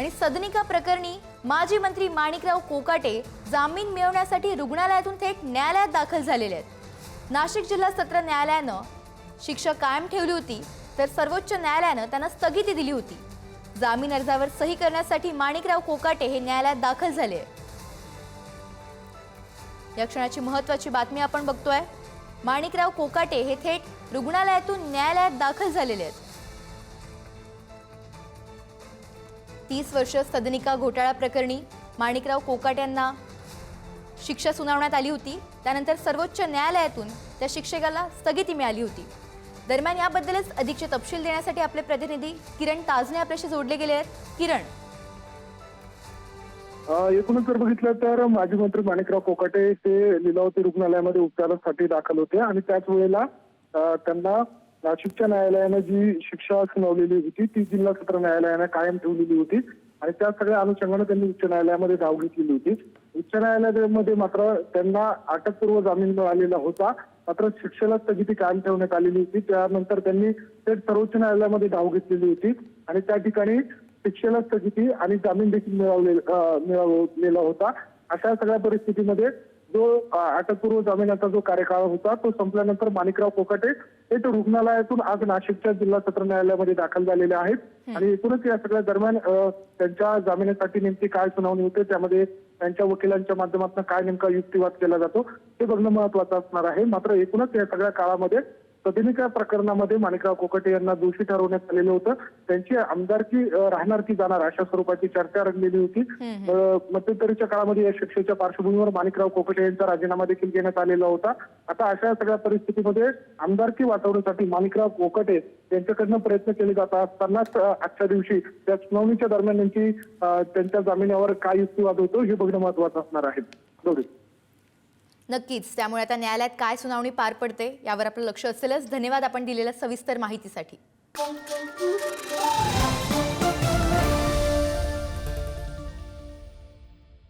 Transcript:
आणि सदनिका प्रकरणी माजी मंत्री माणिकराव कोकाटे जामीन मिळवण्यासाठी रुग्णालयातून थेट न्यायालयात दाखल झालेले आहेत. नाशिक जिल्हा सत्र न्यायालयानं शिक्षा कायम ठेवली होती तर सर्वोच्च न्यायालयानं त्यांना स्थगिती दिली होती. जामीन अर्जावर सही करण्यासाठी माणिकराव कोकाटे हे न्यायालयात दाखल झाले या क्षणाची महत्वाची बातमी आपण बघतोय. माणिकराव कोकाटे हे थेट रुग्णालयातून न्यायालयात दाखल झालेले आहेत. तीस वर्ष सदनिका घोटाळा प्रकरणी माणिकराव कोकाट यांना शिक्षा सुनावण्यात आली होती. त्यानंतर सर्वोच्च न्यायालयातून त्या शिक्षकाला स्थगिती मिळाली होती. दरम्यान याबद्दलच अधिकचे तपशील देण्यासाठी आपले प्रतिनिधी किरण ताजने आपल्याशी जोडले गेले आहेत. किरण. एकूणच जर बघितलं तर माजी मंत्री माणिकराव कोकाटे ते लिलावती रुग्णालयामध्ये उपचारासाठी दाखल होते आणि त्याच वेळेला त्यांना नाशिकच्या न्यायालयानं जी शिक्षा सुनावलेली होती ती जिल्हा सत्र न्यायालयानं कायम ठेवलेली होती आणि त्या सगळ्या अनुषंगाने त्यांनी उच्च न्यायालयामध्ये धाव घेतलेली होती. उच्च न्यायालयामध्ये मात्र त्यांना अटकपूर्व जामीन मिळालेला होता. मात्र शिक्षेला स्थगिती कायम ठेवण्यात आलेली होती. त्यानंतर त्यांनी थेट सर्वोच्च न्यायालयामध्ये धाव घेतलेली होती आणि त्या ठिकाणी शिक्षेला स्थगिती आणि जामीन देखील मिळवले मिळवलेला होता. अशा सगळ्या परिस्थितीमध्ये जो अटकपूर्व जामिनाचा जो कार्यकाळ होता तो संपल्यानंतर माणिकराव कोकाटे हे तो रुग्णालयातून आज नाशिकच्या जिल्हा सत्र न्यायालयामध्ये दाखल झालेले आहेत. आणि एकूणच या सगळ्या दरम्यान त्यांच्या जामिनासाठी नेमकी काय सुनावणी होते त्यामध्ये त्यांच्या वकिलांच्या माध्यमातून काय नेमका युक्तिवाद केला जातो हे बघणं महत्वाचं असणार आहे. मात्र एकूणच या सगळ्या काळामध्ये सदनिका प्रकरणामध्ये माणिकराव कोकटे यांना दोषी ठरवण्यात आलेलं होतं. त्यांची आमदारकी राहणार की जाणार अशा स्वरूपाची चर्चा रंगलेली होती. मध्यंतरीच्या काळामध्ये या शिक्षेच्या पार्श्वभूमीवर माणिकराव कोकटे यांचा राजीनामा देखील घेण्यात आलेला होता. आता अशा सगळ्या परिस्थितीमध्ये आमदारकी वाचवण्यासाठी माणिकराव कोकटे यांच्याकडनं प्रयत्न केले जात असतानाच आजच्या दिवशी त्या सुनावणीच्या दरम्यान यांची त्यांच्या जामिनावर काय युक्तिवाद होतो हे बघणं महत्वाचं असणार आहे. नक्कीच. त्यामुळे आता न्यायालयात काय सुनावणी पार पडते यावर आपलं लक्ष असेलच. धन्यवाद आपण दिलेल्या सविस्तर माहितीसाठी.